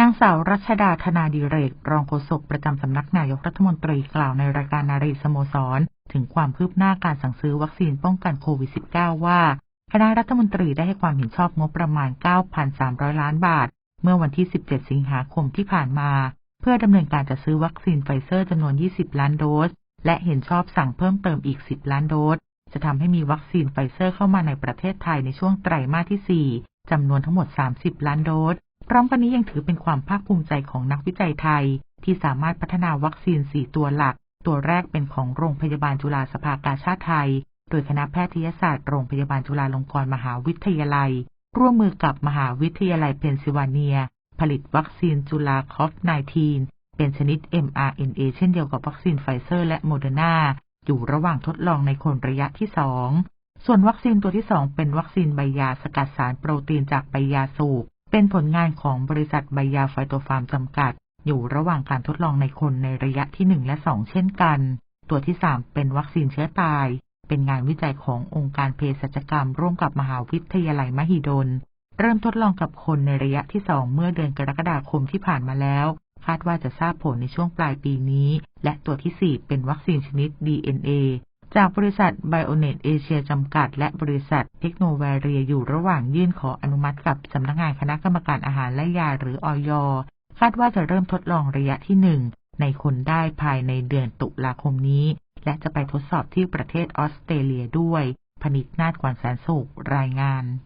นางสาวรัชดาธนาดิเรก รองโฆษกประจำสำนักนายกรัฐมนตรีกล่าวในรายการนารีสโมสร ถึงความคืบหน้าการสั่งซื้อวัคซีนป้องกันโควิด -19 ว่า คณะรัฐมนตรีได้ให้ความเห็นชอบงบประมาณ 9,300 ล้านบาท เมื่อวันที่ 17 สิงหาคมที่ผ่านมา เพื่อดำเนินการจัดซื้อวัคซีนไฟเซอร์จำนวน 20 ล้านโดส และเห็นชอบสั่งเพิ่มเติมอีก 10 ล้านโดส จะทำให้มีวัคซีนไฟเซอร์เข้ามาในประเทศไทยในช่วงไตรมาสที่ 4จำนวนทั้งหมด 30 ล้านโดส พร้อมกันนี้ยังถือเป็นความภาคภูมิใจของนักวิจัยไทย ที่สามารถพัฒนาวัคซีน 4 ตัวหลัก ตัวแรกเป็นของโรงพยาบาลจุฬาสภากาชาติไทย โดยคณะแพทยศาสตร์โรงพยาบาลจุฬาลงกรณ์มหาวิทยาลัย ร่วมมือกับมหาวิทยาลัยเพนซิลเวเนีย ผลิตวัคซีนจุฬาคอฟ 19 เป็นชนิด mRNA เช่นเดียวกับวัคซีนไฟเซอร์และโมเดอร์นาอยู่ระหว่างทดลองในคนระยะที่2ส่วนวัคซีนตัวที่2เป็นวัคซีนใบยาสกัดสารโปรตีนจากใบยาสูบ เป็นผลงานของบริษัทใบยาไฟโตฟาร์มจำกัด อยู่ระหว่างการทดลองในคนในระยะที่1และ2เช่นกัน ตัวที่3เป็นวัคซีนเชื้อตาย เป็นงานวิจัยขององค์การเภสัชกรรม ร่วมกับมหาวิทยาลัยมหิดล เริ่มทดลองกับคนในระยะที่2เมื่อเดือนกรกฎาคมที่ผ่านมาแล้ว คาดว่าจะทราบผลในช่วงปลายปีนี้ และตัวที่4เป็นวัคซีนชนิด DNA จากบริษัทไบโอเนตเอเชียจำกัด และบริษัทเทคโนแวเรียอยู่ระหว่างยื่นขออนุมัติกับสำนักงานคณะกรรมการอาหารและยาหรืออยคาดว่าจะเริ่มทดลองระยะที่1ในคนได้ภายในเดือนตุลาคมนี้ และจะไปทดสอบที่ประเทศออสเตรเลียด้วย พนิษนาฏกวนแสนสุขรายงาน